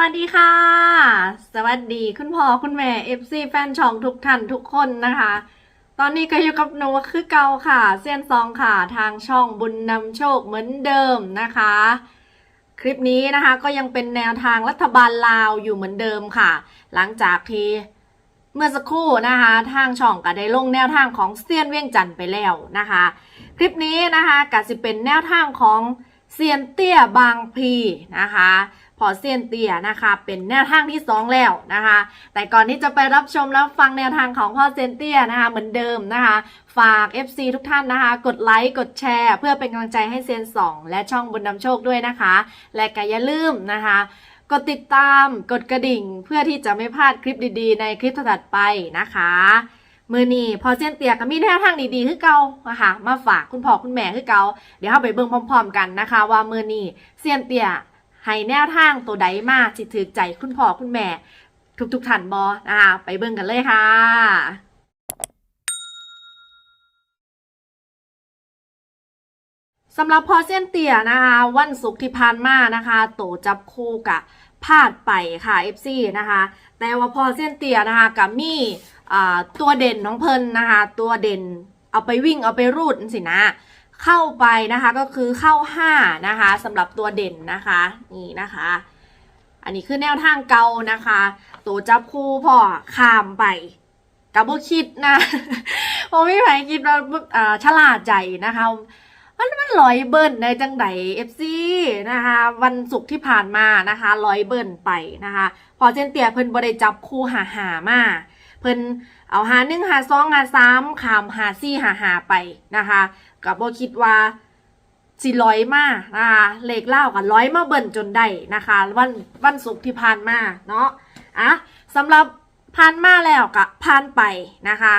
วัสดีค่ะ สวัสดีคุณพ่อคุณแม่ FC แฟนช่องทุกท่านทุกคนนะคะ ตอนนี้ก็อยู่กับหนูคือเกาค่ะเซียนซองค่ะทางช่องบุญนำโชคเหมือนเดิมนะคะ คลิปนี้นะคะก็ยังเป็นแนวทางรัฐบาลลาวอยู่เหมือนเดิมค่ะ หลังจากที่เมื่อสักครู่นะคะ ทางช่องก็ได้ลงแนวทางของเซียนเวียงจันทร์ไปแล้วนะคะ คลิปนี้นะคะก็จะเป็นแนวทางของเซียนเตี้ยบางพีนะคะ พอเซียนเตียนะคะ เป็นแนวทางที่สองแล้วนะคะ แต่ก่อนที่จะไปรับชมรับฟังแนวทางของพ่อเซียนเตียนะคะเหมือนเดิมนะคะ ฝาก FC ทุกท่านนะคะ กดไลค์กดแชร์ เพื่อเป็นกำลังใจให้เซียนสองและช่องบุญนำโชคด้วยนะคะ และก็อย่าลืมนะคะกดติดตามกดกระดิ่งเพื่อที่จะไม่พลาดคลิปดีๆ ในคลิปถัดไปนะคะ มือนี้พอเซียนเตียก็มีแนวทางดีๆคือเก่านะคะมาฝากคุณพ่อคุณแม่คือเก่าเดี๋ยวเราไปเบิ่งพร้อม ๆ กันนะคะ ว่ามือนี้เซียนเตีย ให้แนวทางตัวใดมาสิถือใจคุณพ่อคุณแม่ ทุกๆท่านบอนะคะไปเบิ่งกันเลยค่ะสำหรับพอเซียนเตียนะคะ วันศุกร์ที่ผ่านมานะคะ โตจับคู่กับพลาดไปค่ะ FC นะคะ แต่ว่าพอเซียนเตียนะคะกับมี่ตัวเด่นของเพิ่นนะคะ ตัวเด่นเอาไปวิ่งเอาไปรูดสินะ เข้าไปนะคะก็คือเข้า 5 นะคะสำหรับตัวเด่นนะคะนี่นะคะ อันนี้คือแนวทางเก่านะคะ ตัวจับคู่พ่อข้ามไปกับบ่คิดนะผมไม่ไหวคิดว่าอ่าฉลาดใจนะคะมันมันลอยเบิ้ลในจังไดเอฟซีนะคะ วันศุกร์ที่ผ่านมานะคะลอยเบิ้ลไปนะคะ พอเจนเตียเพิ่นบ่ได้จับคู่หาหามา เพิ่นเอาหาหนึ่งหาสองหาสามขามหาสี่หาหาไปนะคะกับบ่คิดว่าสิร้อยมานะคะเลขเล่ากับร้อยมาเบิ่นจนได้นะคะ วันวันศุกร์ที่ผ่านมาเนาะอะสำหรับผ่านมาแล้วกับผ่านไปนะคะ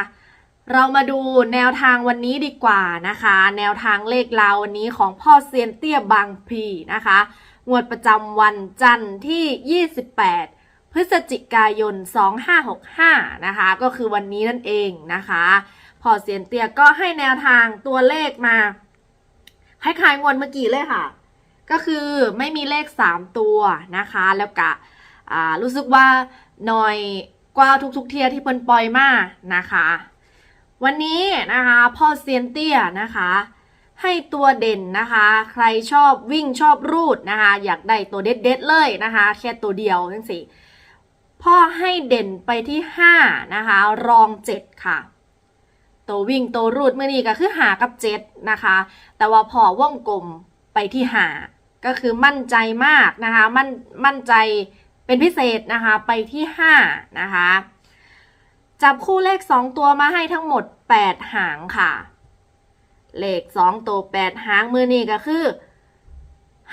เรามาดูแนวทางวันนี้ดีกว่านะคะ แนวทางเลขลาววันนี้ของพ่อเซียนเตี้ยบางพีนะคะงวดประจำวันจันทร์ที่ 28 พฤศจิกายน 2565 นะคะ ก็คือวันนี้นั่นเองนะคะพ่อเซียนเตียก็ให้แนวทางตัวเลขมาคล้ายๆงวดเมื่อกี้เลยค่ะ ก็คือไม่มีเลข 3 ตัวนะคะ แล้วก็รู้สึกว่าน้อยกว่าทุกๆเทียที่เพิ่นปล่อยมานะคะ วันนี้นะคะพ่อเซียนเตี้ยนะคะ ให้ตัวเด่นนะคะ ใครชอบวิ่งชอบรูดนะคะ อยากได้ตัวเด็ดๆเลยนะคะ แค่ตัวเดียวทั้งสี่ พ่อให้เด่นไปที่ 5 นะคะ รอง 7 ค่ะ ตัววิ่งตัวรูดเมื่อนี้ก็คือหากับ 7 นะคะ แต่ว่าพอว่องกลมไปที่หาก็คือมั่นใจมากนะคะ มั่นมั่นใจเป็นพิเศษนะคะไปที่ 5 นะคะ จับคู่เลข 2 ตัวมาให้ทั้งหมด 8 หางค่ะ เลข 2 ตัว 8 หางมือนี้ก็คือ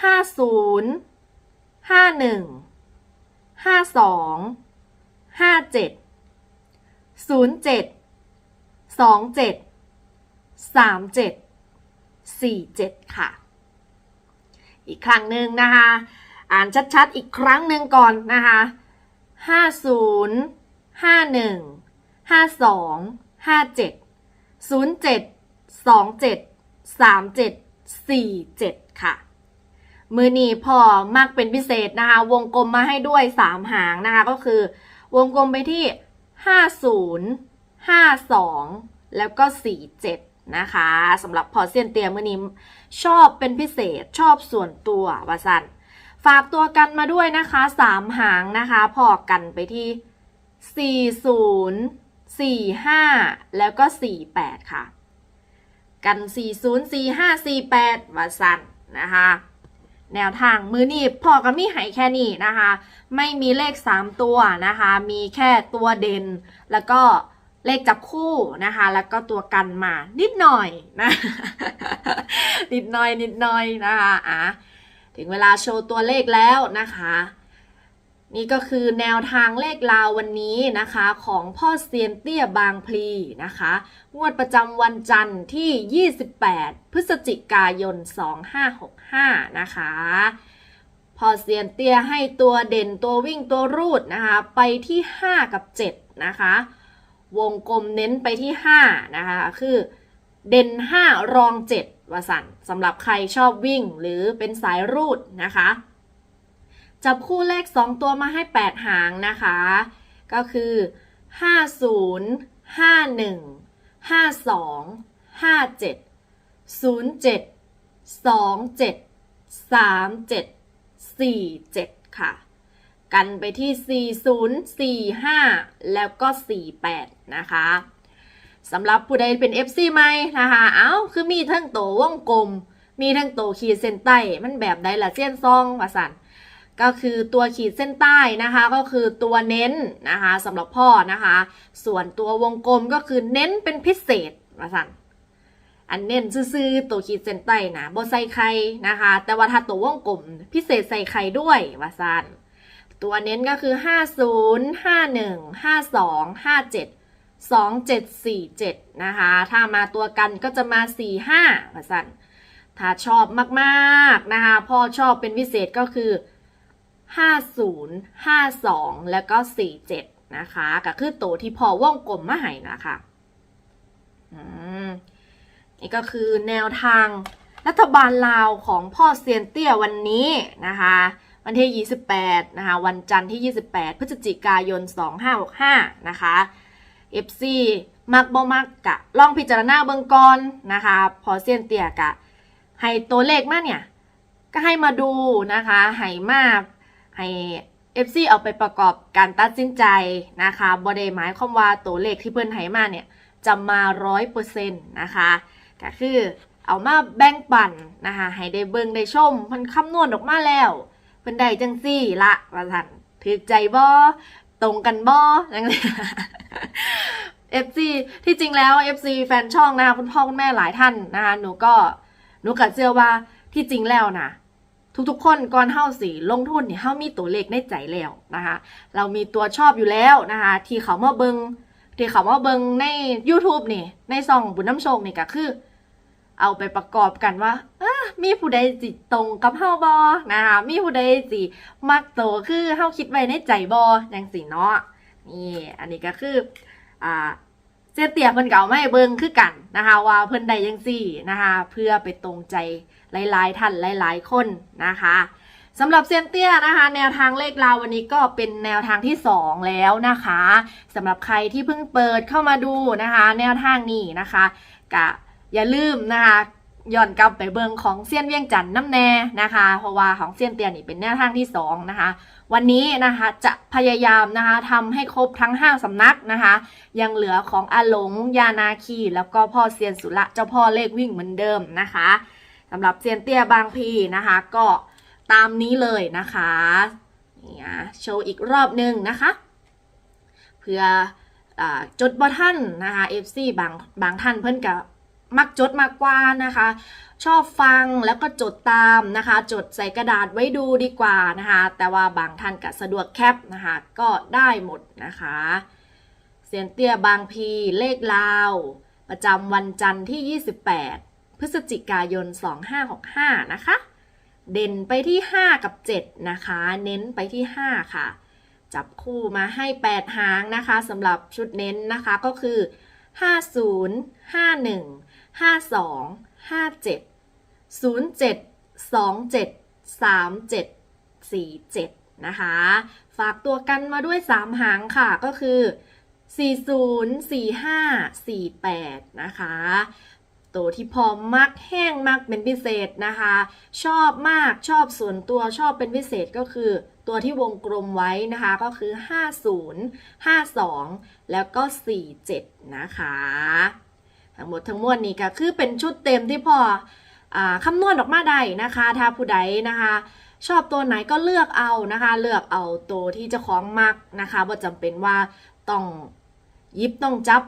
50 51 52 57 07 27 37 47ค่ะ อีกครั้งหนึ่งนะคะ อ่านชัดๆ อีกครั้งหนึ่งก่อนนะคะ50 51ห้าสองห้าเจ็ดศูนย์เจ็ดสองเจ็ดสามเจ็ดสี่เจ็ดค่ะ มือนีพอมากเป็นพิเศษนะคะ วงกลมมาให้ด้วยสามหางนะคะ ก็คือ วงกลมไปที่ห้าศูนย์ห้าสองแล้วก็สี่เจ็ดนะคะสำหรับพอเซียนเตียมือนี้ชอบเป็นพิเศษชอบส่วนตัววาสันฝากตัวกันมาด้วยนะคะสามหางนะคะพอกันไปที่ 40 45 แล้วก็ 48 ค่ะ กัน 40 45 48ว่าสั่นนะคะ แนวทางมือนีบพอกับมีหายแค่นี้นะคะ ไม่มีเลข 3 ตัวนะคะ มีแค่ตัวเด่น แล้วก็เลขจับคู่นะคะ แล้วก็ตัวกันมานิดหน่อยนะนิดหน่อยนิดหน่อยนะคะอะถึงเวลาโชว์ตัวเลขแล้วนะคะ นี่ก็คือแนวทางเลขลาววันนี้นะคะ ของพ่อเซียนเตี้ยบางพลีนะคะ งวดประจำวันจันทร์ที่ 28 พฤศจิกายน 2565 นะคะพ่อเซียนเตี้ยให้ตัวเด่นตัววิ่งตัวรูดนะคะ ไปที่ 5 กับ 7 นะคะ วงกลมเน้นไปที่ 5 นะคะ คือเด่น 5 รอง 7วสันสำหรับใครชอบวิ่งหรือเป็นสายรูดนะคะ จับคู่เลข 2 ตัวมาให้ 8 หางนะคะ ก็คือ 50 51 52 57 07 27 37 47 ค่ะ กันไปที่ 40 45 แล้วก็ 48 นะคะสำหรับผู้ใดเป็น FC ไหมนะคะ เอ้า คือมีทั้งโตวงกลม มีทั้งโตขีดเส้นใต้ มันแบบใดล่ะเส้นซองว่าสัน ก็คือตัวขีดเส้นใต้นะคะ ก็คือตัวเน้นนะคะสำหรับพ่อนะคะ ส่วนตัววงกลมก็คือเน้นเป็นพิเศษว่าสันอันเน้นซื่อๆตัวขีดเส้นใต้นะบใส่ไข่นะคะ แต่ว่าถ้าตัววงกลมพิเศษใส่ไข่ด้วยว่าซันตัวเน้นก็คือ 50 51 52 57 2747 นะคะ ถ้ามาตัวกันก็จะมา 45ว่าซันถ้าชอบมากๆนะคะ พ่อชอบเป็นพิเศษก็คือ 50 52 แล้วก็ 47 นะคะก็คือตัวที่พ่อว่องกลมมาให้นะคะอืมนี่ก็คือแนวทางรัฐบาลลาวของพ่อเซียนเตี้ยวันนี้นะคะวันที่ 28 นะคะ วันจันทร์ที่ 28 พฤศจิกายน 2565 นะคะ FC มักบ่มักกะลองพิจารณาเบิ่งก่อนนะคะ พอเซียนเตี้ยกะ ให้ตัวเลขมาเนี่ย ก็ให้มาดูนะคะ ให้มา ให้ FC เอาไปประกอบการตัดสินใจนะคะบ่ได้หมายความว่าตัวเลขที่เพิ่นให้มาเนี่ยจะมาร้อยเปอร์เซ็นต์นะคะก็คือเอามาแบ่งปันนะคะให้ได้เบิ่งได้ชมมันคำนวณออกมาแล้วเพิ่นได้จังซี่ละว่าซั่นถือใจบ่ตรงกันบ่จังซี่ FC ที่จริงแล้ว FC แฟนช่องนะคะคุณพ่อคุณแม่หลายท่านนะคะหนูก็หนูก็เชื่อว่าที่จริงแล้วนะ ทุกๆ คนก่อนเฮาสิลงทุนเนี่ยเฮามีตัวเลขในใจแล้วนะคะ เรามีตัวชอบอยู่แล้วนะคะ ที่เขามาเบิงที่เขาว่าเบิงใน YouTube นี่ ในซองบุญน้ำโชคนี่ก็คือ เอาไปประกอบกันว่าอมีผู้ใดจิตตรงกับเฮาบอนะคะ มีผู้ใดสิมักโตคือเฮาคิดไว้ในใจบอจังสิเนาะนี่ อันนี้ก็คืออ่าเจเตียเพิ่นเก่าไม่เบิงคือกันนะคะ ว่าเพิ่นใดยังสี่นะคะ เพื่อไปตรงใจ หลายๆท่านหลายๆคนนะคะสำหรับเซียนเตี้ยนะคะ แนวทางเลขราววันนี้ก็เป็นแนวทางที่ 2 แล้วนะคะสำหรับใครที่เพิ่งเปิดเข้ามาดูนะคะ แนวทางนี้นะคะกะอย่าลืมนะคะย้อนกลับไปเบิงของเซียนเวียงจันทน์น้ำแน่นะคะ เพราะว่าของเซียนเตียนี่เป็นแนวทางที่ 2 นะคะ วันนี้นะคะจะพยายามนะคะทำให้ครบทั้ง 5สำนักนะคะ ยังเหลือของอาหลงยานาคี แล้วก็พ่อเซียนสุระเจ้าพ่อเลขวิ่งเหมือนเดิมนะคะำหรับเซียนเตี้ยบางพีนะคะ ก็ตามนี้เลยนะคะเนี่ยโชว์อีกรอบหนึ่งนะคะ เพื่ออจดบ่ท่านนะคะ FC บางบางท่านเพิ่อนกับมักจดมากกว่านะคะ ชอบฟังแล้วก็จดตามนะคะ จดใส่กระดาษไว้ดูดีกว่านะคะ แต่ว่าบางท่านก็สะดวกแคปนะคะ ก็ได้หมดนะคะเสียนเตี้ยบางพีเลขลาว ประจำวันจันทร์ที่ 28 พฤศจิกายน 2565 นะคะ เด่นไปที่ 5 กับ 7 นะคะ เน้นไปที่ 5 ค่ะ จับคู่มาให้ 8 หางนะคะสำหรับชุดเน้นนะคะก็คือ 50 51 52 57 07 27 37 47 นะคะ ฝากตัวกันมาด้วย 3 หางค่ะก็คือ 40 45 48 นะคะ ตัวที่พอมักแห้งมักเป็นพิเศษนะคะ ชอบมากชอบส่วนตัวชอบเป็นพิเศษก็คือ ตัวที่วงกลมไว้นะคะก็คือ 50 52 แล้วก็ 47 นะคะ ทั้งหมดทั้งมวลนี้ก็คือเป็นชุดเต็มที่พออคำนวณออกมาได้นะคะ ถ้าผู้ใดนะคะชอบตัวไหนก็เลือกเอานะคะ เลือกเอาตัวที่เจ้าของมักนะคะว่าจำเป็นว่าต้องยิบต้องจับ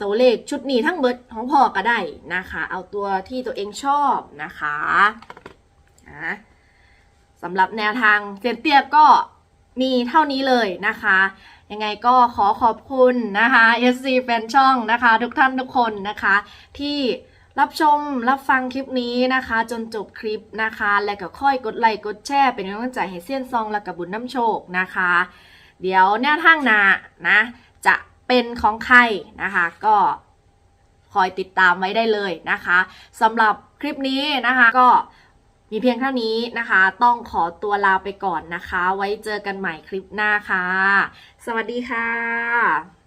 ตัวเลขชุดนี้ทั้งเบิดของพ่อก็ได้นะคะ เอาตัวที่ตัวเองชอบนะคะนะสำหรับแนวทางเซียนเตี้ยก็มีเท่านี้เลยนะคะ ยังไงก็ขอขอบคุณนะคะ SC แฟนช่องนะคะ ทุกท่านทุกคนนะคะ ที่รับชมรับฟังคลิปนี้นะคะ จนจบคลิปนะคะ และก็ค่อยกดไลค์กดแชร์เป็นกำลังใจให้เซียนซองและกับบุญน้ำโชคนะคะ เดี๋ยวแนวทางหนานะ จะ เป็นของใครนะคะก็คอยติดตามไว้ได้เลยนะคะสำหรับคลิปนี้นะคะก็มีเพียงเท่านี้นะคะ ต้องขอตัวลาไปก่อนนะคะ ไว้เจอกันใหม่คลิปหน้าค่ะ สวัสดีค่ะ